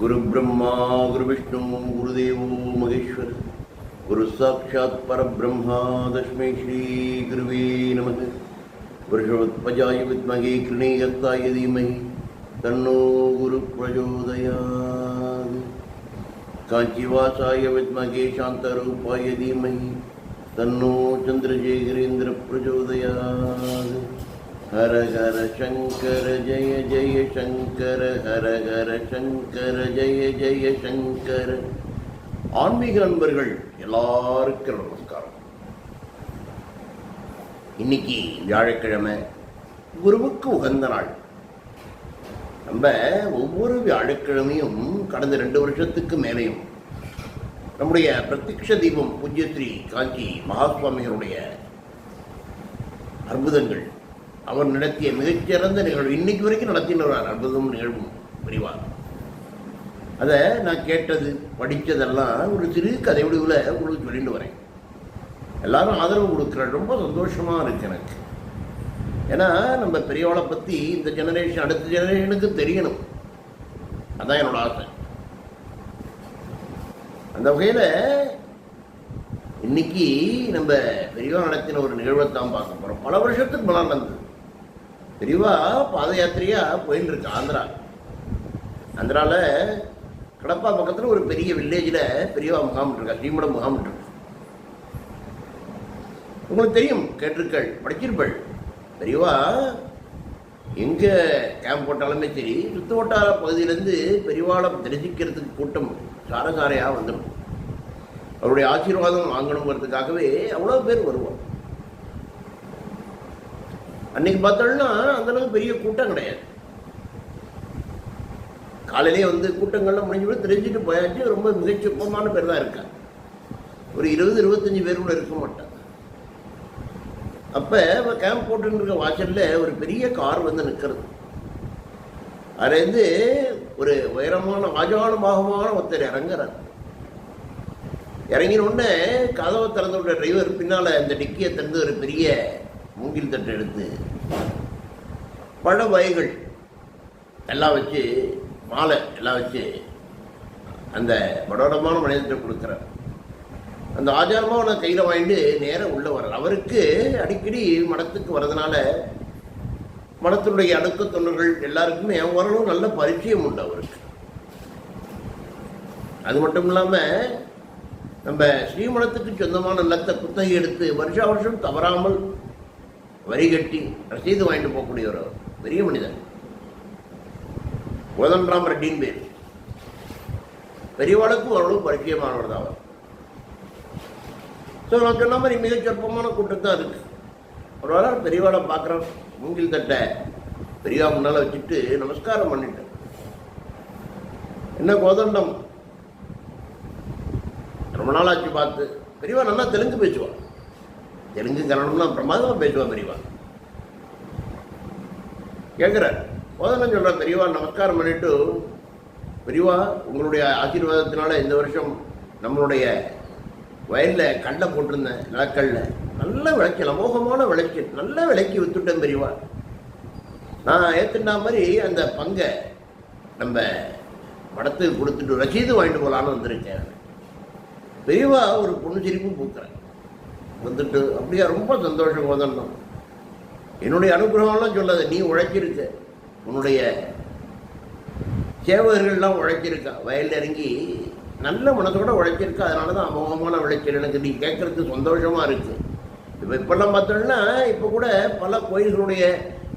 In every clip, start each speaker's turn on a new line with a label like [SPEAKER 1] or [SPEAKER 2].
[SPEAKER 1] गुरुब्रह्मा, गुरुविष्णु, गुरुदेवो, महेश्वर। गुरुसाक्षात् परब्रह्मा, तस्मै श्रीगुरुवे नमः। पुरुषोत्पजाय विद्महे कृणीयस्ताय धीमहि, तन्नो गुरुप्रचोदयात् काञ्चीवासाय विद्महे शान्तरूपाय धीमहि, तन्नो चन्द्रशेखरेन्द्रप्रचोदयात् हर हर शङ्कर जय जय शङ्कर हर हर शङ्कर जय जय शङ्कर ஆன்மீக நண்பர்கள் எல்லாருக்கும் நமஸ்காரம் இன்னைக்கு வியாழக்கிழமை குருவுக்கு உகந்த நாள் நம்ம ஒவ்வொரு வியாழக்கிழமையும் கடந்த ரெண்டு வருஷத்துக்கு மேலேயும் நம்முடைய பிரத்யக்ஷ தீபம் பூஜ்யஸ்ரீ காஞ்சி மகாசுவாமிகளுடைய அற்புதங்கள் அவர் நடத்திய மிகச்சிறந்த நிகழ்வு. இன்னைக்கு வரைக்கும் நடத்தினார் அற்புதம் நிகழ்வும் விரிவாக அதை நான் கேட்டது படித்ததெல்லாம் ஒரு சிறு கதை வடிவில் உங்களுக்கு சொல்லிட்டு வரேன். எல்லாரும் ஆதரவு கொடுக்குற ரொம்ப சந்தோஷமாக இருக்கு எனக்கு. ஏன்னா நம்ம பெரியவளை பற்றி இந்த ஜெனரேஷன் அடுத்த ஜெனரேஷனுக்கு தெரியணும். அதான் என்னோட ஆசை. அந்த வகையில் இன்னைக்கு நம்ம பெரியவா நடத்தின ஒரு நிகழ்வை தான் பார்க்க போகிறோம் பல வருஷத்துக்கு மலர் நடந்தது. பெரியவா பாத யாத்திரையா போயின்னு இருக்கு ஆந்திரா. ஆந்திரால கடப்பா பக்கத்தில் ஒரு பெரிய வில்லேஜில் பெரியவா முகாம் இருக்கா ஸ்ரீமடம் முகாம் இருக்கு உங்களுக்கு தெரியும் கேட்டிருக்கள் படிச்சிருப்பள் பெரியவா எங்கே கேம்ப் போட்டாலுமே சரி சுத்த வட்டார பகுதியிலேருந்து பெரியவாளம் தரிசிக்கிறதுக்கு கூட்டம் சாரசாரையாக வந்துடும். அவருடைய ஆசீர்வாதம் வாங்கணுங்கிறதுக்காகவே அவ்வளோ பேர் வருவோம். அன்னைக்கு பார்த்தோம்னா அந்தளவுக்கு பெரிய கூட்டம் கிடையாது. காலையிலே வந்து கூட்டங்கள்லாம் முடிஞ்சு போய் தெரிஞ்சுட்டு போயாச்சு. ரொம்ப மிகச்சிற்பமான பேர் தான் இருக்காங்க ஒரு இருபது இருபத்தஞ்சி பேர் கூட இருக்க மாட்டாங்க அப்போ கேம்ப் போட்டுன்னு இருக்க வாசலில் ஒரு பெரிய கார் வந்து நிற்கிறது. அதுலேருந்து ஒரு உயரமான ஆஜானுபாகமான ஒருத்தர் இறங்குறார். இறங்கின உடனே கதவை திறந்து விட்ட டிரைவர் பின்னால் அந்த டிக்கியை திறந்து ஒரு பெரிய மூங்கில் தட்டு எடுத்து பழ வகைகள் எல்லாம் வச்சு மாலை எல்லாம் வச்சு அந்த மனோரமான மனிதத்தை கொடுக்குறார். அந்த ஆச்சாரமாக அவனை கையில் வாங்கிட்டு நேராக உள்ளே வர்றார். அவருக்கு அடிக்கடி மடத்துக்கு வர்றதுனால மடத்தினுடைய அடுக்க தொண்டர்கள் எல்லாருக்குமே வரணும் நல்ல பரிச்சயம் உண்டு அவருக்கு. அது மட்டும் இல்லாமல் நம்ம ஸ்ரீமடத்துக்கு சொந்தமான நிலத்தை குத்தகை எடுத்து வருஷா வருஷம் தவறாமல் வரி கட்டி ரசீது வாங்கிட்டு போகக்கூடிய ஒரு பெரிய மனிதன். கோதண்டராம் ரெட்டின் பேர் பெரியவாளுக்கும் ஓரளவு பரிச்சயமானவர் தான் அவர். ஸோ நான் சொன்ன மாதிரி மிகச் சொற்பமான கூட்டம் தான் இருக்கு ஒரு வாரம் பெரியவாளை பார்க்குறோம் மூங்கில் தட்டை பெரியவா முன்னால் வச்சுட்டு நமஸ்காரம் பண்ணிட்டேன். என்ன கோதண்டம்? ரொம்ப நாளாச்சு பார்த்து. பெரியவா நல்லா தெலுங்கு பேசுவான் தெலுங்கு கன்னடம்லாம் பிரமாதமாக பேசுவான் பெரியவா. கேட்குறார் கோதனம் சொல்கிற பெரியவா நமஸ்காரம் பண்ணிட்டு பெரியவா உங்களுடைய ஆசீர்வாதத்தினால இந்த வருஷம் நம்மளுடைய வயலில் கடலை போட்டிருந்தேன் நிலக்கல்ல. நல்ல விளைச்சல் அமோகமான விளைச்சல் நல்ல விலைக்கு வித்துட்டேன் பெரியவா. நான் ஏற்றுனா மாதிரி அந்த பங்கை நம்ம படத்துக்கு கொடுத்துட்டு ரசீது வாங்கிட்டு போகலான்னு வந்திருக்கேன். பெரியவா ஒரு பொண்ணு சிரிப்பும் பூக்கிறேன் வந்துட்டு அப்படியே ரொம்ப சந்தோஷம் வந்துடணும் என்னுடைய அனுகிரகம்லாம் சொல்லாத நீ உழைச்சிருக்க. உன்னுடைய சேவகர்கள்லாம் உழைச்சிருக்கா. வயலில் இறங்கி நல்ல மனத்தோட உழைச்சிருக்கா. அதனால தான் அமோகமான உழைச்சல் எனக்கு. நீ கேட்கறதுக்கு சந்தோஷமாக இருக்குது இப்போ இப்போல்லாம் பார்த்தோம்னா இப்போ கூட பல கோயில்களுடைய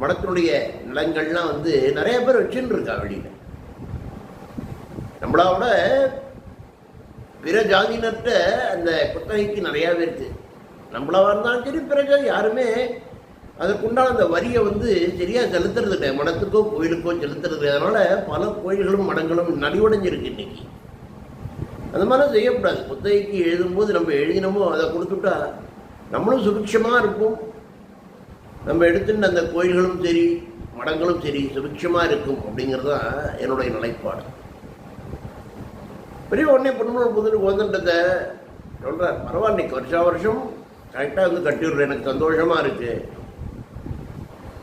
[SPEAKER 1] மடத்தினுடைய நிலங்கள்லாம் வந்து நிறைய பேர் வச்சுன்னு இருக்கா வெளியில் நம்மளோட பிற ஜாதியினர்கிட்ட அந்த குத்தகைக்கு நிறையாவே இருக்குது நம்மளாக இருந்தாலும் சரி பிறகு யாருமே அதற்குண்டான அந்த வரியை வந்து சரியாக செலுத்துறது இல்லை. மடத்துக்கோ கோயிலுக்கோ செலுத்துறது இல்லை. அதனால் பல கோயில்களும் மடங்களும் நலிவடைஞ்சிருக்கு இன்னைக்கு. அந்த மாதிரிலாம் செய்யக்கூடாது. குத்தகைக்கு எழுதும்போது நம்ம எழுதினமோ அதை கொடுத்துட்டா நம்மளும் சுபிக்ஷமாக இருப்போம். நம்ம எடுத்துட்டு அந்த கோயில்களும் சரி மடங்களும் சரி சுபிக்ஷமாக இருக்கும் அப்படிங்கிறது தான் என்னுடைய நிலைப்பாடு. பெரிய உடனே பொண்ணு புதன் வந்துட்டதை சொல்கிறார் பரவாயில்லைக்கு வருஷா வருஷம் கரெக்டாக வந்து கட்டி எனக்கு சந்தோஷமாக இருக்குது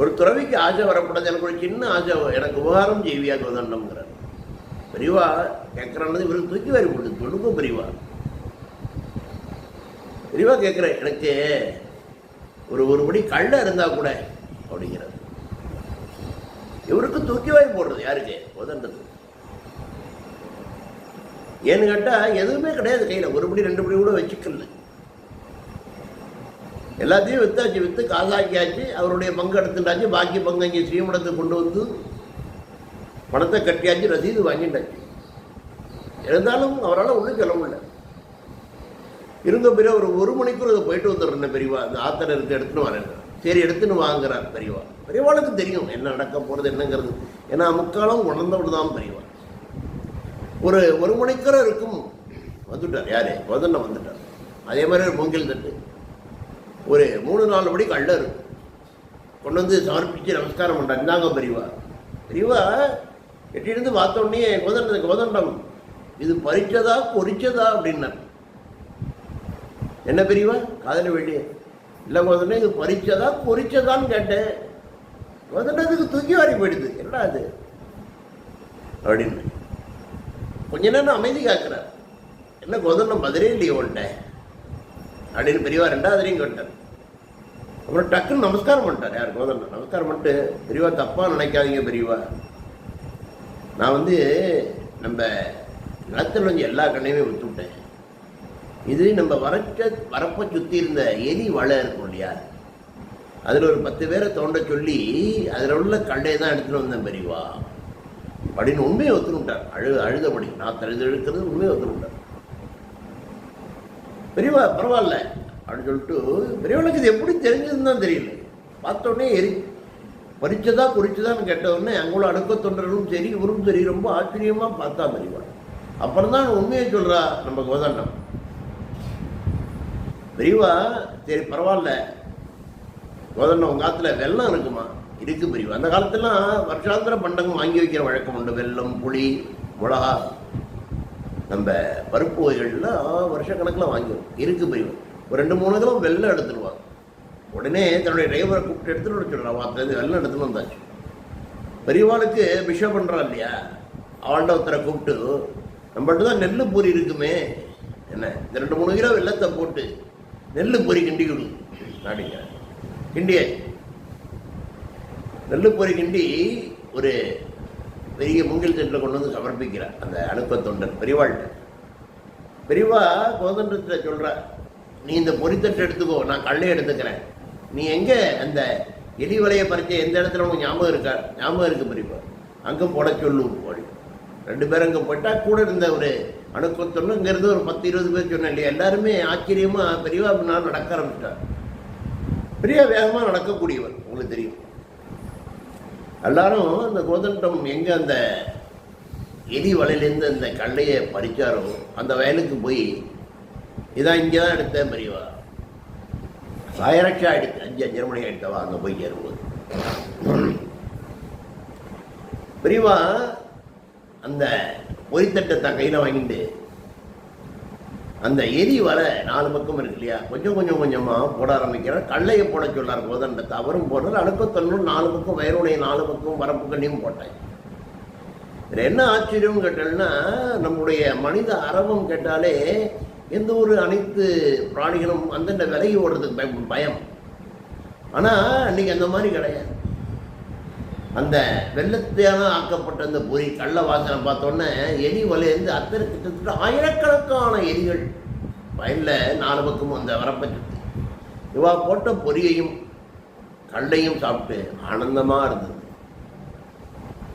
[SPEAKER 1] ஒரு துறவிக்கு ஆசை வரக்கூடாது. எனக்கு ஒரு சின்ன ஆசை எனக்கு உபகாரம் செய்வியா கோதண்டம்ங்கிறார் பெரியவா கேட்குறான்னு இவருக்கு தூக்கி வாரி போட்டு தொழுக்கும் பெரியவா. பெரியவா கேட்குறேன் எனக்கு ஒரு ஒரு படி கள்ள இருந்தா கூட அப்படிங்கிறார். இவருக்கு தூக்கி வாரி போடுறது யாருக்கு? உதண்டது ஏன்னு கேட்டால் எதுவுமே கிடையாது கையில. ஒரு படி ரெண்டு படி கூட வச்சுக்கல. எல்லாத்தையும் வித்தாச்சு விற்று காசாக்கியாச்சு அவருடைய பங்கு எடுத்துட்டாச்சு. பாக்கி பங்கு அங்கே ஸ்ரீமடத்துக்கு கொண்டு வந்து பணத்தை கட்டியாச்சு ரசீது வாங்கிட்டாச்சு. இருந்தாலும் அவரால் ஒன்றும் சொல்ல முடியல. இருந்த பிறகு ஒரு ஒரு மணிக்கூர் அதை போயிட்டு வந்துடுறேன் பெரியவா. அந்த ஆத்தரை இருக்க எடுத்துன்னு வரேன். சரி எடுத்துன்னு வாங்குறார் பெரியவா. பெரியவாளுக்கு தெரியும் என்ன நடக்க போகிறது என்னங்கிறது. ஏன்னா முக்காலம் உணர்ந்தவர் தான் பெரியவா. ஒரு ஒரு மணிக்கூரம் இருக்கும். வந்துட்டார். யாரு? முதல்ல வந்துட்டார். அதே மாதிரி ஒரு பொங்கல் தட்டு. ஒரு மூணு நாலு படி கள்ள இருக்கும். கொண்டு வந்து சமர்ப்பிச்சு நமஸ்காரம் பண்ணுறாங்க இந்தாங்க பெரியவா. பெரியவா எட்டியிருந்து பார்த்த உடனே கோதண்டம் கோதண்டம். இது பறிச்சதா பொறிச்சதா அப்படின்னா என்ன பெரியவா? காதல வேண்டிய இல்லை கோதண்டே இது பறிச்சதா பொறிச்சதான்னு கேட்டேன். கோதண்டத்துக்கு தூக்கி வாரி போயிடுது. என்ன அது அப்படின்னு. கொஞ்ச நேரம் அமைதி காக்கிறார். என்ன கோதண்டம் பதிலே இல்லையே ஒன்ட்டேன் அப்படின்னு பெரியவா ரெண்டாவதுலையும் கேட்டார். அப்புறம் டக்குன்னு நமஸ்காரம் பண்ணிட்டார். யார் கோதண்டம் நமஸ்காரம் பண்ணிட்டு பெரியவா தப்பாக நினைக்காதீங்க பெரியவா. நான் வந்து நம்ம நிலத்தில் வந்து எல்லா கண்ணையுமே விட்டு விட்டேன். இது நம்ம வரச்ச வரப்பை சுற்றி இருந்த எலி வலை இருக்கும் இல்லையா? அதில் ஒரு பத்து பேரை தோண்ட சொல்லி அதில் உள்ள கண்டையை தான் எடுத்துன்னு வந்தேன் பெரியவா. அப்படின்னு உண்மையை ஒத்துனுட்டார் அழு அழுதபடி. நான் தழுது இழுக்கிறது உண்மையை ஒத்துனுட்டார் பெரியவா பரவாயில்ல. அப்படின்னு சொல்லிட்டு பெரியவளுக்கு இது எப்படி தெரிஞ்சதுன்னு தான் தெரியல. பார்த்த உடனே எரி பறிச்சதா குறிச்சதான்னு கேட்ட உடனே அங்குள்ள அடுக்க தொண்டர்களும் சரி இவரும் சரி ரொம்ப ஆச்சரியமா பார்த்தா பெரியவா அப்புறம் தான் உண்மையை சொல்றா நம்ம கோதண்டம். பெரியவா சரி பரவாயில்ல. கோதண்டம் உங்கள் காலத்தில் வெள்ளம் இருக்குமா? இருக்கு பிரிவு அந்த காலத்துலாம் வருஷாந்திர பண்டகம் வாங்கி வைக்கிற வழக்கம் உண்டு. வெல்லம் புளி மிளகா. நம்ம பருப்பு வகைகள்லாம் வருஷக்கணக்கில் வாங்கிடும் இருக்கு பிரிவு ஒரு ரெண்டு மூணு கிலோ வெள்ளம் எடுத்துருவாங்க உடனே தன்னுடைய டிரைவரை கூப்பிட்டு எடுத்துட்டு வர சொல்கிறான் வார்த்தை வெள்ளம் எடுத்துன்னு வந்தாச்சு. பெரியவாளுக்கு பிஷப் பண்ணுறான் இல்லையா? அவள்கிட்ட ஒருத்தரை கூப்பிட்டு நம்மள்ட்ட தான் நெல் பூரி இருக்குமே. என்ன? இந்த ரெண்டு மூணு கிலோ வெள்ளத்தை போட்டு நெல் பூரி கிண்டி கொடு. அப்படிங்க கிண்டியே. நெல் பூரி கிண்டி ஒரு பெரிய முங்கில் செட்டில் கொண்டு வந்து சமர்ப்பிக்கிறார் அந்த அனுப்ப தொண்டன் பெரியவாள்கிட்ட. பெரியவா கோதண்டத்தில் சொல்கிறார் நீ இந்த பொரித்தட்டை எடுத்துக்கோ நான் கல்லை எடுத்துக்கிறேன். நீ எங்கே அந்த எலி வலையை பறிச்ச எந்த இடத்துல உனக்கு ஞாபகம் இருக்கா? ஞாபகம் இருக்கு பெரியப்பா அங்கே போட சொல்லு போடி. ரெண்டு பேரும் அங்கே போயிட்டா கூட இருந்த ஒரு அணுக்கத்தொன்னு இங்கேருந்து ஒரு பத்து இருபது பேர் சொன்னேன் இல்லையா? எல்லாருமே ஆச்சரியமாக பெரியவா நான் நடக்க ஆரம்பிச்சிட்டார். பெரிய வேகமாக நடக்கக்கூடியவர் உங்களுக்கு தெரியும். எல்லாரும் அந்த கோதண்டம் எங்கே அந்த எலி வலையிலேருந்து அந்த கல்லையை பறித்தாரோ அந்த வயலுக்கு போய் இதான் இங்கே தான் எடுத்தேன் பெரியவா. சாயரட்சா எடுத்து அஞ்சு அஞ்சரை மணி எடுத்தவா? அங்கே போய் சேரும்போது. பெரியவா அந்த பொறித்தட்டத்தை கையில் வாங்கிட்டு அந்த எரி வலை நாலு பக்கம் இருக்கு இல்லையா? கொஞ்சம் கொஞ்சம் கொஞ்சமாக போட ஆரம்பிக்கிறார். கல்லையை போட சொல்லார் போது அந்த தவறும் போடுறது அணுக்கத்தன்னும் நாலு பக்கம் வயருடைய நாலு பக்கம் வரப்பு கண்ணியும் போட்டேன் இதில் என்ன ஆச்சரியம் கேட்டால்னா நம்முடைய மனித அரவம் கேட்டாலே எந்த ஒரு அனைத்து பிராணிகளும் அந்தந்த விலகி ஓடுறதுக்கு பயம் பயம். ஆனால் அன்னைக்கு அந்த மாதிரி கிடையாது. அந்த வெள்ளத்தையான ஆக்கப்பட்ட அந்த பொறி கள்ள வாசனை பார்த்தோன்னே எலி வலையிலேருந்து அத்தனை கிட்டத்தட்ட ஆயிரக்கணக்கான எலிகள். வயலில் நாலு பக்கமும் அந்த வரப்பை சுற்றி இவா போட்ட பொரியையும் கல்லையும் சாப்பிட்டு ஆனந்தமாக இருந்தது.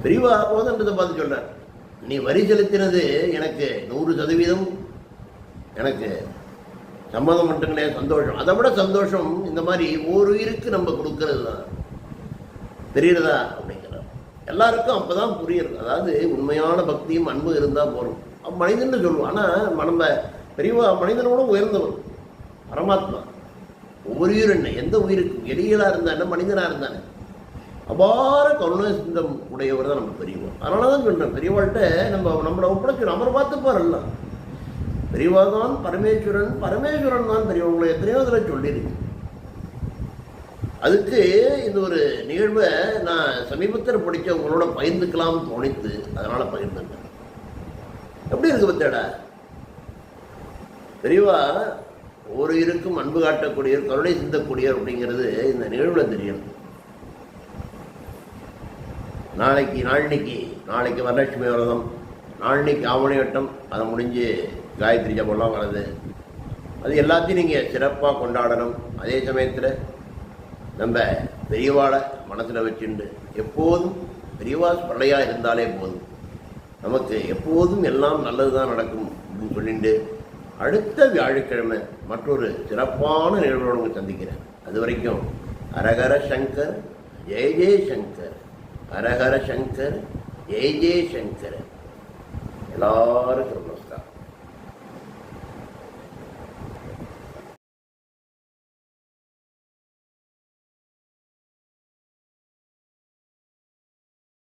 [SPEAKER 1] பெரியவா போதன்றதை பார்த்து சொல்கிறார் நீ வரி செலுத்தினது எனக்கு நூறு சதவீதம் எனக்கு சம்மதம் மட்டுங்களே சந்தோஷம். அதை விட சந்தோஷம் இந்த மாதிரி ஒரு உயிருக்கு நம்ம கொடுக்கறது தான் தெரியுறதா? அப்படிங்கிறார். எல்லாருக்கும் அப்பதான் புரியுறது அதாவது உண்மையான பக்தியும் அன்பு இருந்தால் போகிறோம் அவன் மனிதன் சொல்லுவான். ஆனால் நம்ம பெரியவா மனிதனோட உயர்ந்தவர் பரமாத்மா. ஒவ்வொரு உயிர் என்ன? எந்த உயிருக்கும்? எலிகளாக இருந்தானே மனிதனாக இருந்தானே அபார கருணை சிந்தம் உடையவர் தான் நம்ம பெரியவா அதனால தான் சொல்கிறேன் பெரியவாள்கிட்ட நம்ம நம்மளை ஒப்படைச்சு அவர் பார்த்துப்பார் எல்லாம். பெரியவா தான் பரமேஸ்வரன் பரமேஸ்வரன் தான் பெரியவங்களை எத்தனையோ தடவை சொல்லியிருக்கு அதுக்கு இந்த ஒரு நிகழ்வை நான் சமீபத்தில் படிச்ச உங்களோட பகிர்ந்துக்கலாம் தோணித்து அதனால பகிர்ந்துட்டேன். எப்படி இருக்கு பத்தேடா? பெரியவா ஒரு இருக்கும் அன்பு காட்டக்கூடியவர் கருணை சிந்தக்கூடியவர் அப்படிங்கிறது இந்த நிகழ்வுல தெரியும். நாளைக்கு நாளைக்கு நாளைக்கு வரலட்சுமி விரதம் நாளைக்கு ஆவணி வட்டம் அதை முடிஞ்சு காயத்ரி ஜபம்லாம் வருது அது எல்லாத்தையும் நீங்கள் சிறப்பாக கொண்டாடணும். அதே சமயத்தில் நம்ம பெரியவாளை மனசில் வச்சுண்டு எப்போதும் பெரியவா ஸ்மரணையாக இருந்தாலே போதும். நமக்கு எப்போதும் எல்லாம் நல்லது தான் நடக்கும் அப்படின்னு சொல்லிட்டு அடுத்த வியாழக்கிழமை மற்றொரு சிறப்பான நிகழ்வோடு உங்களை சந்திக்கிறேன். அது வரைக்கும் அரகர சங்கர் ஜெய ஜெய சங்கர் அரகர சங்கர் ஜெய ஜெய சங்கர். எல்லாருக்கும் நமஸ்காரம்.